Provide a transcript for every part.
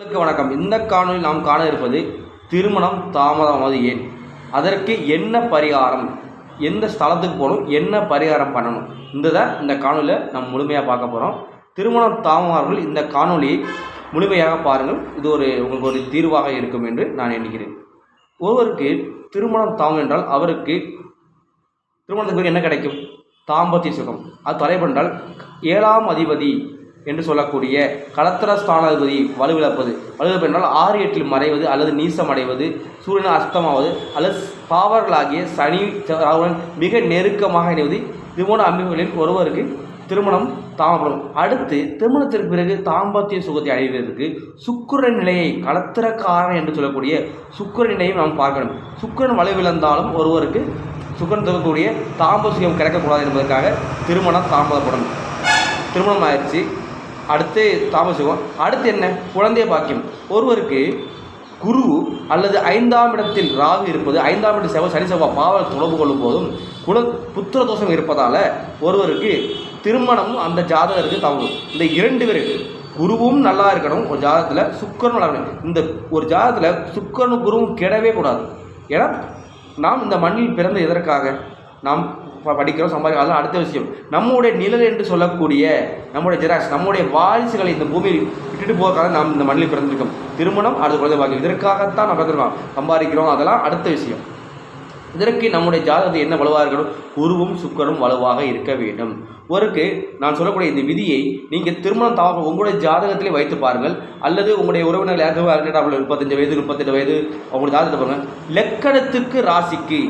வணக்கம். இந்த காணொலியில் நாம் காண இருப்பது திருமணம் தாமதமாவது ஏன்? அதற்கு என்ன பரிகாரம்? எந்த ஸ்தலத்துக்கு போகணும்? என்ன பரிகாரம் பண்ணணும்? இந்த தான் இந்த காணொலியில் நம்ம முழுமையாக பார்க்க போகிறோம் திருமணம் தாமதமார்கள் இந்த காணொலியை முழுமையாக பாருங்கள். இது ஒரு உங்களுக்கு ஒரு தீர்வாக இருக்கும் என்று நான் எண்ணுகிறேன். ஒருவருக்கு திருமணம் தாமதம் என்றால் அவருக்கு திருமணத்துக்கு பிறகு என்ன கிடைக்கும்? தாம்பத்திய சுகம். அது தலைப்பென்றால் ஏழாம் அதிபதி என்று சொல்லக்கூடிய கலத்திர ஸ்தானாதிபதி வலுவிழப்பது. வலுவிழப்பு என்றால் ஆறு எட்டில் மறைவது அல்லது நீசம் அடைவது சூரியன் அஸ்தமாவது அல்லது பாவர்களாகிய சனி ராகுடன் மிக நெருக்கமாக இணைவது. திருமண அமைப்புகளில் ஒருவருக்கு திருமணம் தாமப்படும் அடுத்து திருமணத்திற்கு பிறகு தாம்பத்திய சுகத்தை அடைவதற்கு சுக்கிரன் நிலையை கலத்திரக்காரன் என்று சொல்லக்கூடிய சுக்கிரன் நிலையை நாம் பார்க்கணும். சுக்கிரன் வலுவிழந்தாலும் ஒருவருக்கு சுக்கரன் தரக்கூடிய தாம்பசியம் கிடைக்கக்கூடாது என்பதற்காக திருமணம் தாமதப்படும். திருமணம் ஆயிடுச்சு. அடுத்து தாமசுகம் அடுத்து என்ன? குழந்தை பாக்கியம். ஒருவருக்கு குரு அல்லது ஐந்தாம் இடத்தில் ராகு இருப்பது ஐந்தாம் இடத்தில் செவ்வாய் சனி செவ்வாய் பாவல் தொடர்பு கொள்ளும் போதும் குல புத்திர தோஷம் இருப்பதால் ஒருவருக்கு திருமணமும் அந்த ஜாதகருக்கு தவறும் இந்த இரண்டு பேருக்கு குருவும் நல்லா இருக்கணும். ஒரு ஜாதகத்தில் சுக்கரனும் நல்லா இருக்கணும். இந்த ஒரு ஜாதகத்தில் சுக்கரனும் குருவும் கெடவே கூடாது. ஏன்னா நாம் இந்த மண்ணில் பிறந்த எதற்காக? நாம் படிக்கிறோம் சம்பாதிக்கிறோம் அதெல்லாம் அடுத்த விஷயம். நம்முடைய நிழல் என்று சொல்லக்கூடிய நம்முடைய ஜெராக்ஸ் நம்முடைய வாரிசுகளை இந்த பூமியில் விட்டுட்டு போகிறதுக்காக நாம் இந்த மண்ணில் பிறந்திருக்கோம். திருமணம் அடுத்த குழந்தை பாக்கியம் இதற்காகத்தான் நம்ம பிறந்திருக்கோம். சம்பாதிக்கிறோம் அதெல்லாம் அடுத்த விஷயம். இதற்கு நம்முடைய ஜாதகத்தை என்ன வலுவாக இருக்கணும்? குருவும் சுக்கரும் வலுவாக இருக்க வேண்டும். ஒருக்கு நான் சொல்லக்கூடிய இந்த விதியை நீங்கள் திருமணம் தாமதம் உங்களுடைய ஜாதகத்திலே வைத்து பாருங்கள். அல்லது உங்களுடைய உறவினர்கள் யாருக்கும் அறிஞர்கள் முப்பத்தஞ்சு வயது முப்பத்தெட்டு வயது அவங்களுடைய ஜாதகத்தை பாருங்கள் லெக்கணத்துக்கு ராசிக்கு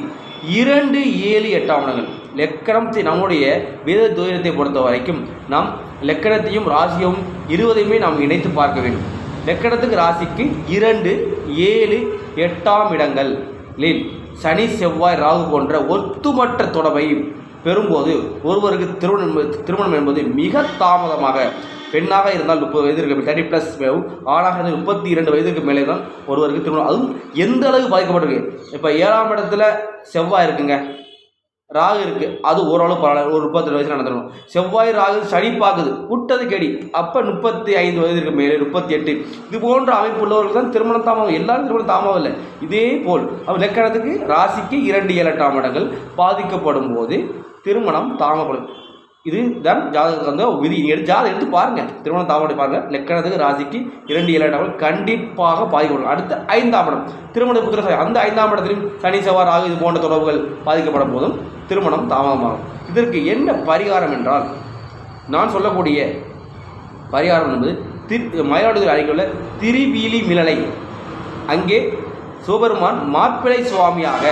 இரண்டு ஏழு எட்டாம் இடங்கள் லெக்கணம் நம்முடைய வேத துயரத்தை பொறுத்த வரைக்கும் நாம் லெக்கணத்தையும் ராசியும் இருவதையுமே நாம் இணைத்து பார்க்க வேண்டும். லெக்கணத்துக்கு ராசிக்கு இரண்டு ஏழு எட்டாம் இடங்கள். லில் சனி செவ்வாய் ராகு போன்ற ஒத்துமற்ற தொடர்பை பெறும்போது ஒருவருக்கு திருமணம் என்பது- திருமணம் என்பது மிக தாமதமாக பெண்ணாக இருந்தால் முப்பது வயதிற்கு தேர்ட்டி ப்ளஸ் ஆணாக இருந்தால் முப்பத்தி இரண்டு வயதுக்கு மேலே தான் ஒருவருக்கு திருமணம். அதுவும் எந்த அளவுக்கு பாதிக்கப்பட்டிருக்கு இப்போ ஏழாம் இடத்துல செவ்வாய் இருக்குங்க. ராகு இருக்கு. அது ஓரளவு பரவாயில்ல. ஒரு முப்பத்தெட்டு வயசில் நடந்துடும் செவ்வாய் ராகு சனி பார்க்குது விட்டது கெடி. அப்போ முப்பத்தி ஐந்து வயது இருக்கு மேலே முப்பத்தி எட்டு இது போன்ற அமைப்பு உள்ளவர்கள் தான் திருமணம் தாமதம். எல்லாரும் திருமணம் தாமதம் இல்லை. இதே போல் அவர் லெக்கணத்துக்கு ராசிக்கு இரண்டு ஏழு எட்டாம் இடங்கள் பாதிக்கப்படும் போது திருமணம் தாமப்படும் இது தான் ஜாதகத்துக்கு வந்து விதி. எடுத்து ஜாதகம் எடுத்து பாருங்கள் திருமணம் தாமதம் பாருங்கள் லெக்கணத்துக்கு ராசிக்கு இரண்டு ஏழு கண்டிப்பாக பாதிக்கப்படும். அடுத்து ஐந்தாம் இடம் திருமண புத்திர அந்த ஐந்தாம் இடத்திலும் சனி செவ்வாய் ஆகு இது போன்ற தொடர்புகள் பாதிக்கப்படும் போதும் திருமணம் தாமதமாகும். இதற்கு என்ன பரிகாரம் என்றால் நான் சொல்லக்கூடிய பரிகாரம் என்பது திரு மயிலாடுதுறை அருகிலுள்ள திருவீலி மிளலை. அங்கே சிவபெருமான் மாப்பிள்ளை சுவாமியாக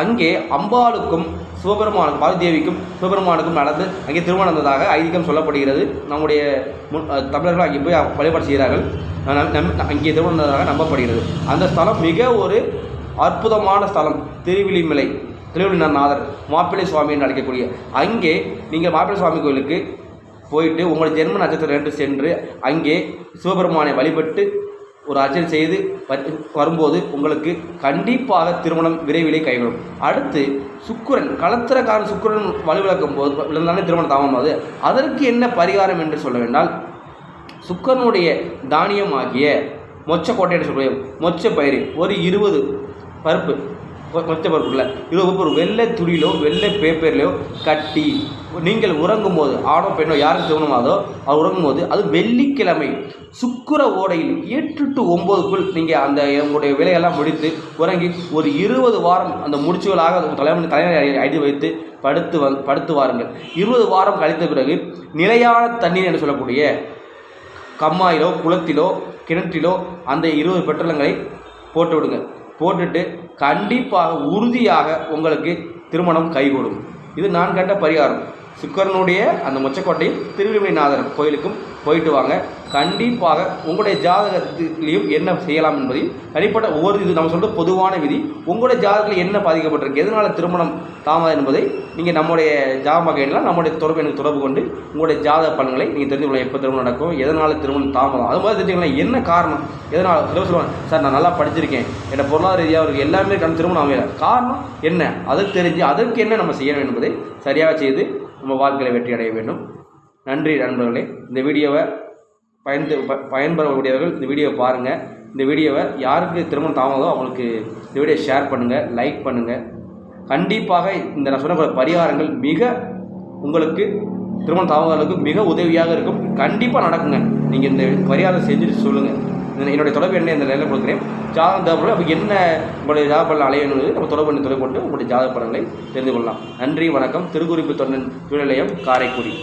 அங்கே அம்பாளுக்கும் சிவபெருமானுக்கும் பார்வதேவிக்கும் சிவபெருமானுக்கும் நடந்து அங்கே திருமணம் நடந்ததாக ஐதீகம் சொல்லப்படுகிறது. நம்முடைய முன் தமிழர்கள் அங்கே போய் வழிபாடு செய்கிறார்கள். நம்- நம் அங்கே திருமணம் நடந்ததாக நம்பப்படுகிறது. அந்த ஸ்தலம் மிக ஒரு அற்புதமான ஸ்தலம். திருவிழிமலை திருவிழிநாதர் மாப்பிள்ளை சுவாமி என்று அழைக்கக்கூடிய. அங்கே நீங்கள் மாப்பிள்ளை சுவாமி கோயிலுக்கு போயிட்டு உங்களுடைய ஜென்ம நட்சத்திரம் என்று சென்று அங்கே சிவபெருமானை வழிபட்டு ஒரு அர்ச்சனை செய்து வரும்போது உங்களுக்கு கண்டிப்பாக திருமணம் விரைவிலே கைவிடும் அடுத்து சுக்கிரன் களத்திரக்காரன் சுக்கிரன் வலுவிளக்கும் போது விழுந்தாலே திருமணம் தாமதமாகுது. அதற்கு என்ன பரிகாரம் என்று சொல்ல வேண்டால் சுக்கரனுடைய தானியமாகிய மொச்சக்கோட்டை என்று சொல்லக்கூடிய மொச்ச பயிர் ஒரு இருபது பருப்பு மொ- மொச்ச பருப்புல. இருபது பருப்பு ஒரு வெள்ளை துணியிலோ வெள்ளை பேப்பர்லையோ கட்டி நீங்கள் உறங்கும் போது ஆணோ பெண்ணோ யாருக்கு தோணுமாதோ அவர் உறங்கும் போது அது வெள்ளிக்கிழமை சுக்கிர ஓடையில் எட்டு டு ஒம்போதுக்குள் நீங்கள் அந்த உங்களுடைய விலையெல்லாம் முடித்து உறங்கி ஒரு இருபது வாரம் அந்த முடிச்சுகளாக உங்கள் தலைவன் தலைவரை அடி வைத்து படுத்து வந் படுத்து வாருங்கள். இருபது வாரம் கழித்த பிறகு நிலையான தண்ணீர் என்று சொல்லக்கூடிய கம்மாயிலோ குளத்திலோ கிணற்றிலோ அந்த இருபது பெட்ரோலங்களை போட்டு விடுங்க போட்டுட்டு கண்டிப்பாக உறுதியாக உங்களுக்கு திருமணம் கைகூடும். இது நான் கண்ட பரிகாரம். சுக்கரனுடைய அந்த மொச்சக்கோட்டையும் திருவிமலைநாதர் கோயிலுக்கும் போயிட்டு வாங்க. கண்டிப்பாக உங்களுடைய ஜாதகத்திலையும் என்ன செய்யலாம் என்பதையும் தனிப்பட்ட ஒவ்வொரு இது நம்ம சொல்கிற பொதுவான விதி உங்களுடைய ஜாதகத்தில் என்ன பாதிக்கப்பட்டிருக்கு எதனால் திருமணம் தாமதம் என்பதை நீங்கள் நம்முடைய ஜாதக எண்ணலாம் நம்முடைய தொடர்பு எனக்கு தொடர்பு கொண்டு உங்களுடைய ஜாதக பலன்களை நீங்கள் தெரிந்து கொள்ள எப்போ திருமணம் நடக்கும் எதனால் திருமணம் தாமதம் அது மாதிரி தெரிஞ்சுக்கலாம் என்ன காரணம் எதனால் சில சொல்லுவாங்க சார் நான் நல்லா படிச்சிருக்கேன் என்னோட பொருளாதார ரீதியாக அவருக்கு எல்லாமே கண் திருமணம் அமையல காரணம் என்ன? அது தெரிஞ்சு அதற்கு என்ன நம்ம செய்யணும் என்பதை சரியாக செய்து நம்ம வாழ்க்கையில் வெற்றி அடைய வேண்டும். நன்றி நண்பர்களே. இந்த வீடியோவை பயந்து பயன்பெறக்கூடியவர்கள் இந்த வீடியோவை பாருங்கள் இந்த வீடியோவை யாருக்கு திருமணம் தாமதோ அவங்களுக்கு இந்த வீடியோ ஷேர் பண்ணுங்கள் லைக் பண்ணுங்கள் கண்டிப்பாக இந்த நான் சொன்ன பரிகாரங்கள் மிக உங்களுக்கு திருமணம் தாமதங்களுக்கு மிக உதவியாக இருக்கும். கண்டிப்பாக நடக்குங்க. நீங்கள் இந்த பரிகாரம் செஞ்சுட்டு சொல்லுங்கள் என்னுடைய தொடர்பு எண்ணை இந்த நிலையில் கொடுக்குறேன். ஜாதகம் தேவைப்படும் அப்போ என்ன உங்களுடைய ஜாதக பலன் அலையணும் நம்ம தொடர்பு எண்ணை தொடர்பு கொண்டு உங்களுடைய ஜாதக பலன்களை தெரிந்து கொள்ளலாம். நன்றி வணக்கம். திருக்குறிப்பு தொண்டன் தொழிலையம் காரைக்குடி.